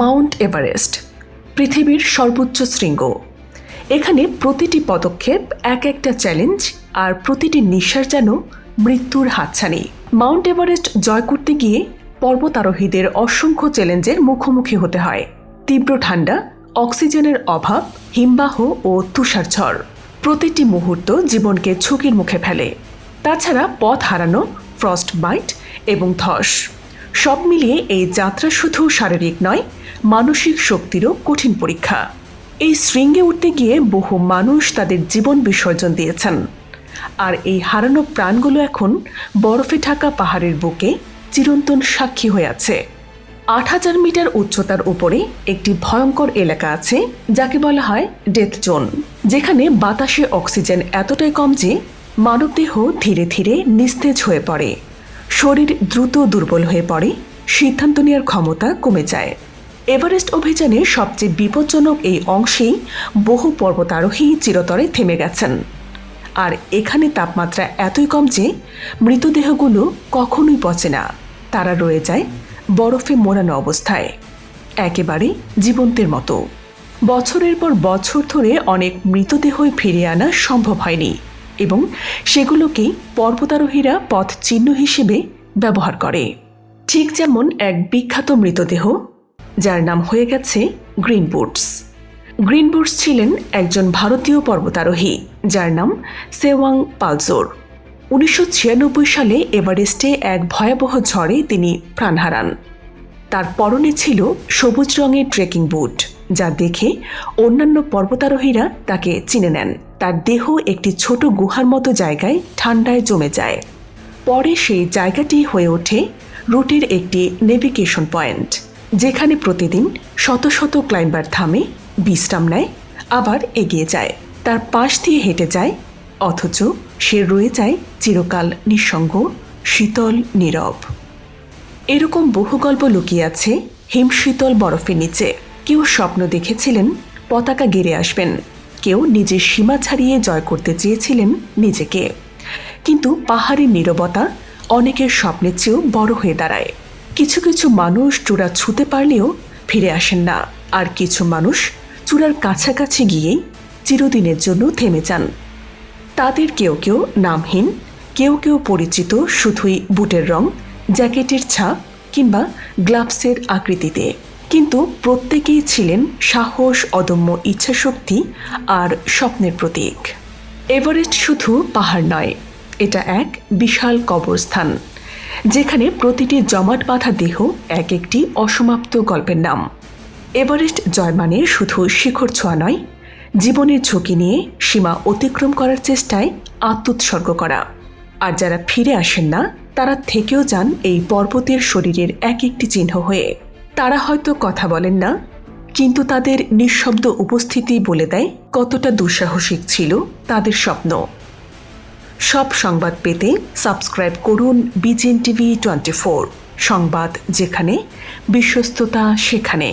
Mount Everest, পৃথিবীর সর্বোচ্চ শৃঙ্গ। এখানে প্রতিটি পদক্ষেপ এক একটা চ্যালেঞ্জ আর প্রতিটি নিঃশ্বাস যেন মৃত্যুর হাতছানি। মাউন্ট এভারেস্ট জয় করতে গিয়ে পর্বতারোহীদের অসংখ্য চ্যালেঞ্জের মুখোমুখি হতে হয়। তীব্র ঠান্ডা, অক্সিজেনের অভাব, হিমবাহ ও তুষারঝড় প্রতিটি মুহূর্ত জীবনকে ঝুঁকির মুখে ফেলে। তাছাড়া পথ হারানো ফ্রস্ট বাইট এবং ধস সব মিলিয়ে এই যাত্রা শুধু শারীরিক নয় মানসিক শক্তিরও কঠিন পরীক্ষা। এই শৃঙ্গে উঠতে গিয়ে বহু মানুষ তাদের জীবন বিসর্জন দিয়েছেন। আর এই হারানো প্রাণগুলো এখন বরফে ঢাকা পাহাড়ের বুকে চিরন্তন সাক্ষী হয়ে আছে। আট হাজার মিটার উচ্চতার উপরে একটি ভয়ঙ্কর এলাকা আছে, যাকে বলা হয় ডেথ জোন, যেখানে বাতাসে অক্সিজেন এতটাই কম যে মানবদেহ ধীরে ধীরে নিস্তেজ হয়ে পড়ে। শরীর দ্রুত দুর্বল হয়ে পড়ে, সিদ্ধান্ত নেওয়ার ক্ষমতা কমে যায়। এভারেস্ট অভিযানে সবচেয়ে বিপজ্জনক এই অংশেই বহু পর্বতারোহী চিরতরে থেমে গেছেন। আর এখানে তাপমাত্রা এতই কম যে মৃতদেহগুলো কখনোই পচে না। তারা রয়ে যায় বরফে মোড়ানো অবস্থায়। একেবারে জীবন্তের মতো। বছরের পর বছর ধরে অনেক মৃতদেহই ফিরিয়ে আনা সম্ভব হয়নি এবং সেগুলোকেই পর্বতারোহীরা পথ চিহ্ন হিসেবে ব্যবহার করে। ঠিক যেমন এক বিখ্যাত মৃতদেহ যার নাম হয়ে গেছে গ্রিন বুটস। গ্রিন বুটস ছিলেন একজন ভারতীয় পর্বতারোহী, যার নাম সেওয়াং পালজোর উনিশশো ছিয়ানব্বই সালে এভারেস্টে এক ভয়াবহ ঝড়ে তিনি প্রাণ হারান। তার পরনে ছিল সবুজ রঙের ট্রেকিং বুট, যা দেখে অন্যান্য পর্বতারোহীরা তাকে চিনে নেন। তার দেহ একটি ছোট গুহার মতো জায়গায় ঠান্ডায় জমে যায়। পরে সেই জায়গাটি হয়ে ওঠে রুটের একটি নেভিগেশন পয়েন্ট। যেখানে প্রতিদিন শত শত ক্লাইম্বার থামে, বিশ্রাম নেয়, আবার এগিয়ে যায়। তার পাশ দিয়ে হেঁটে যায়, অথচ সে রয়ে যায় চিরকাল নিঃসঙ্গ, শীতল, নীরব। এরকম বহু গল্প লুকিয়ে আছে হিমশীতল বরফের নিচে। কেউ স্বপ্ন দেখেছিলেন পতাকা গেড়ে আসবেন। কেউ নিজের সীমা ছাড়িয়ে জয় করতে চেয়েছিলেন নিজেকে। কিন্তু পাহাড়ের নীরবতা অনেকের স্বপ্নের চেয়েও বড় হয়ে দাঁড়ায়। কিছু কিছু মানুষ চূড়া ছুতে পারলেও ফিরে আসেন না। আর কিছু মানুষ চূড়ার কাছাকাছি গিয়েই চিরদিনের জন্য থেমে যান। তাদের কেউ কেউ নামহীন, কেউ কেউ পরিচিত শুধুই বুটের রং, জ্যাকেটের ছাপ কিংবা গ্লাভসের আকৃতিতে। কিন্তু প্রত্যেকেই ছিলেন সাহস, অদম্য ইচ্ছাশক্তি আর স্বপ্নের প্রতীক। এভারেস্ট শুধু পাহাড় নয়, এটা এক বিশাল কবরস্থান। যেখানে প্রতিটি জমাট বাঁধা দেহ এক একটি অসমাপ্ত গল্পের নাম। এভারেস্ট জয় মানে শুধু শিখর ছোঁয়া নয়, জীবনের ঝুঁকি নিয়ে সীমা অতিক্রম করার চেষ্টায় আত্মোৎসর্গ করা। আর যারা ফিরে আসেন না, তারা থেকেও যান এই পর্বতের শরীরের এক একটি চিহ্ন হয়ে। তারা হয়তো কথা বলেন না, কিন্তু তাদের নিঃশব্দ উপস্থিতি বলে দেয় কতটা দুঃসাহসিক ছিল তাদের স্বপ্ন। সব সংবাদ পেতে সাবস্ক্রাইব করুন বিজেন টিভি টোয়েন্টি সংবাদ যেখানে বিশ্বস্ততা সেখানে।